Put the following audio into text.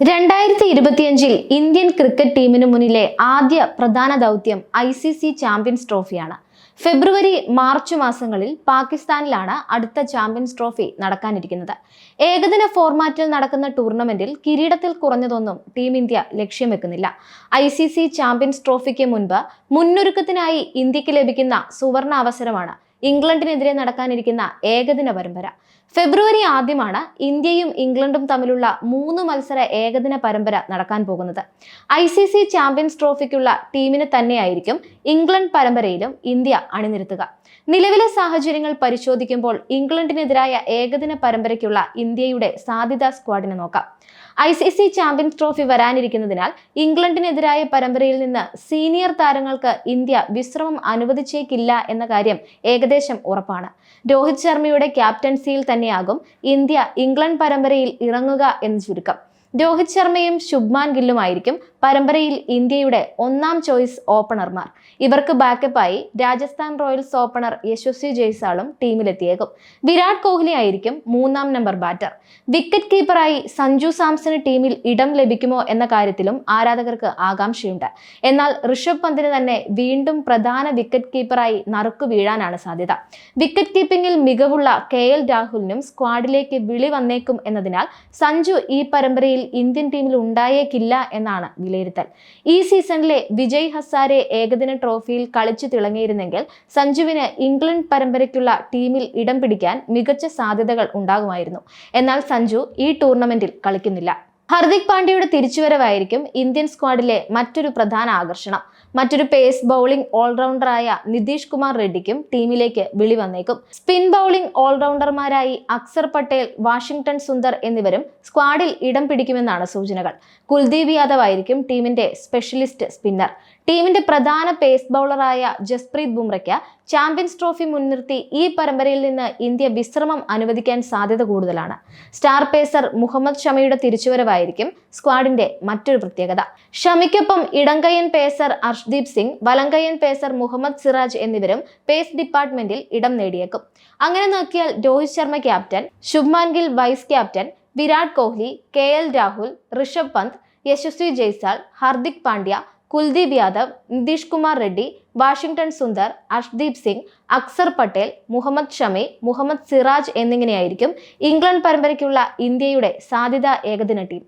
രണ്ടായിരത്തി ഇരുപത്തിയഞ്ചിൽ Indian cricket ടീമിന് മുന്നിലെ ആദ്യ പ്രധാന ദൗത്യം ഐ സി സി ചാമ്പ്യൻസ് ട്രോഫിയാണ്. ഫെബ്രുവരി മാർച്ച് മാസങ്ങളിൽ പാകിസ്ഥാനിലാണ് അടുത്ത ചാമ്പ്യൻസ് ട്രോഫി നടക്കാനിരിക്കുന്നത്. ഏകദിന ഫോർമാറ്റിൽ നടക്കുന്ന ടൂർണമെന്റിൽ കിരീടത്തിൽ കുറഞ്ഞതൊന്നും ടീം ഇന്ത്യ ലക്ഷ്യം വെക്കുന്നില്ല ഐ സി സി ചാമ്പ്യൻസ് ട്രോഫിക്ക് മുൻപ് മുന്നൊരുക്കത്തിനായി ഇന്ത്യയ്ക്ക് ലഭിക്കുന്ന സുവർണ അവസരമാണ് ഇംഗ്ലണ്ടിനെതിരെ നടക്കാനിരിക്കുന്ന ഏകദിന പരമ്പര. ഫെബ്രുവരി ആദ്യമാണ് ഇന്ത്യയും ഇംഗ്ലണ്ടും തമ്മിലുള്ള മൂന്ന് മത്സര ഏകദിന പരമ്പര നടക്കാൻ പോകുന്നത്. ഐ സി സി ചാമ്പ്യൻസ് ട്രോഫിക്കുള്ള ടീമിന് തന്നെയായിരിക്കും ഇംഗ്ലണ്ട് പരമ്പരയിലും ഇന്ത്യ അണിനിരത്തുക. നിലവിലെ സാഹചര്യങ്ങൾ പരിശോധിക്കുമ്പോൾ ഇംഗ്ലണ്ടിനെതിരായ ഏകദിന പരമ്പരയ്ക്കുള്ള ഇന്ത്യയുടെ സാധ്യതാ സ്ക്വാഡിനെ നോക്കാം. I C C champions trophy വരാനിരിക്കുന്നതിനാൽ ഇംഗ്ലണ്ടിനെതിരായ പരമ്പരയിൽ നിന്ന് സീനിയർ താരങ്ങൾക്ക് ഇന്ത്യ വിശ്രമം അനുവദിച്ചേക്കില്ല എന്ന കാര്യം ഏകദേശം ഉറപ്പാണ്. രോഹിത് ശർമ്മയുടെ ക്യാപ്റ്റൻസിയിൽ തന്നെയാകും. ഇന്ത്യ ഇംഗ്ലണ്ട് പരമ്പരയിൽ ഇറങ്ങുക എന്ന് ചുരുക്കം. രോഹിത് ശർമ്മയും ശുഭ്മാൻ ഗില്ലുമായിരിക്കും പരമ്പരയിൽ ഇന്ത്യയുടെ ഒന്നാം ചോയ്സ് ഓപ്പണർമാർ ഇവർക്ക് ബാക്കപ്പായി രാജസ്ഥാൻ റോയൽസ് ഓപ്പണർ യശസ്വി ജയ്സാളും ടീമിലെത്തിയേക്കും. വിരാട് കോഹ്ലി ആയിരിക്കും മൂന്നാം നമ്പർ ബാറ്റർ വിക്കറ്റ് കീപ്പറായി സഞ്ജു സാംസന് ടീമിൽ ഇടം ലഭിക്കുമോ എന്ന കാര്യത്തിലും ആരാധകർക്ക് ആകാംക്ഷയുണ്ട്. എന്നാൽ ഋഷഭ് പന്തിന് തന്നെ വീണ്ടും പ്രധാന വിക്കറ്റ് കീപ്പറായി നറുക്കു വീഴാനാണ് സാധ്യത. വിക്കറ്റ് കീപ്പിംഗിൽ മികവുള്ള കെ എൽ രാഹുലിനും സ്ക്വാഡിലേക്ക് വിളി വന്നേക്കും എന്നതിനാൽ സഞ്ജു ഈ പരമ്പരയിൽ ഇന്ത്യൻ ടീമിൽ ഉണ്ടായേക്കില്ല എന്നാണ് വിലയിരുത്തൽ. ഈ സീസണിലെ വിജയ് ഹസാരെ ഏകദിന ട്രോഫിയിൽ കളിച്ചു തിളങ്ങിയിരുന്നെങ്കിൽ സഞ്ജുവിന് ഇംഗ്ലണ്ട് പരമ്പരയ്ക്കുള്ള ടീമിൽ ഇടം പിടിക്കാൻ മികച്ച സാധ്യതകൾ ഉണ്ടാകുമായിരുന്നു. എന്നാൽ സഞ്ജു ഈ ടൂർണമെന്റിൽ കളിക്കുന്നില്ല. ഹർദിക് പാണ്ഡ്യയുടെ തിരിച്ചുവരവായിരിക്കും ഇന്ത്യൻ സ്ക്വാഡിലെ മറ്റൊരു പ്രധാന ആകർഷണം. മറ്റൊരു പേസ് ബൗളിംഗ് ഓൾറൗണ്ടറായ നിതീഷ് കുമാർ റെഡ്ഡിക്കും ടീമിലേക്ക് വിളി വന്നേക്കും. സ്പിൻ ബൗളിംഗ് ഓൾറൗണ്ടർമാരായി അക്സർ പട്ടേൽ വാഷിംഗ്ടൺ സുന്ദർ എന്നിവരും സ്ക്വാഡിൽ ഇടം പിടിക്കുമെന്നാണ് സൂചനകൾ. കുൽദീപ് യാദവ് ആയിരിക്കും ടീമിന്റെ സ്പെഷ്യലിസ്റ്റ് സ്പിന്നർ ടീമിന്റെ പ്രധാന പേസ് ബൗളറായ ജസ്പ്രീത് ബുംറയ്ക്ക് ചാമ്പ്യൻസ് ട്രോഫി മുൻനിർത്തി ഈ പരമ്പരയിൽ നിന്ന് ഇന്ത്യ വിശ്രമം അനുവദിക്കാൻ സാധ്യത കൂടുതലാണ്. സ്റ്റാർ പേസർ മുഹമ്മദ് ഷമിയുടെ തിരിച്ചുവരവായിരിക്കും സ്ക്വാഡിന്റെ മറ്റൊരു പ്രത്യേകത. ഷമിക്കൊപ്പം ഇടങ്കയ്യൻ പേസർ അർഷ്ദീപ് സിംഗ് വലങ്കയ്യൻ പേസർ മുഹമ്മദ് സിറാജ് എന്നിവരും പേസ് ഡിപ്പാർട്ട്മെന്റിൽ ഇടം നേടിയേക്കും. അങ്ങനെ നോക്കിയാൽ Rohit Sharma captain Shubman Gill vice captain Virat Kohli K L Rahul Rishabh Pant Yashasvi Jaiswal Hardik Pandya Kuldeep Yadav Nitish Kumar Reddy Washington Sundar Ashdeep Singh Axar Patel Mohammed Shami Mohammed Siraj എന്നിങ്ങനെയായിരിക്കും England പരമ്പരയ്ക്കുള്ള ഇന്ത്യയുടെ സാധ്യതാ ഏകദിന team.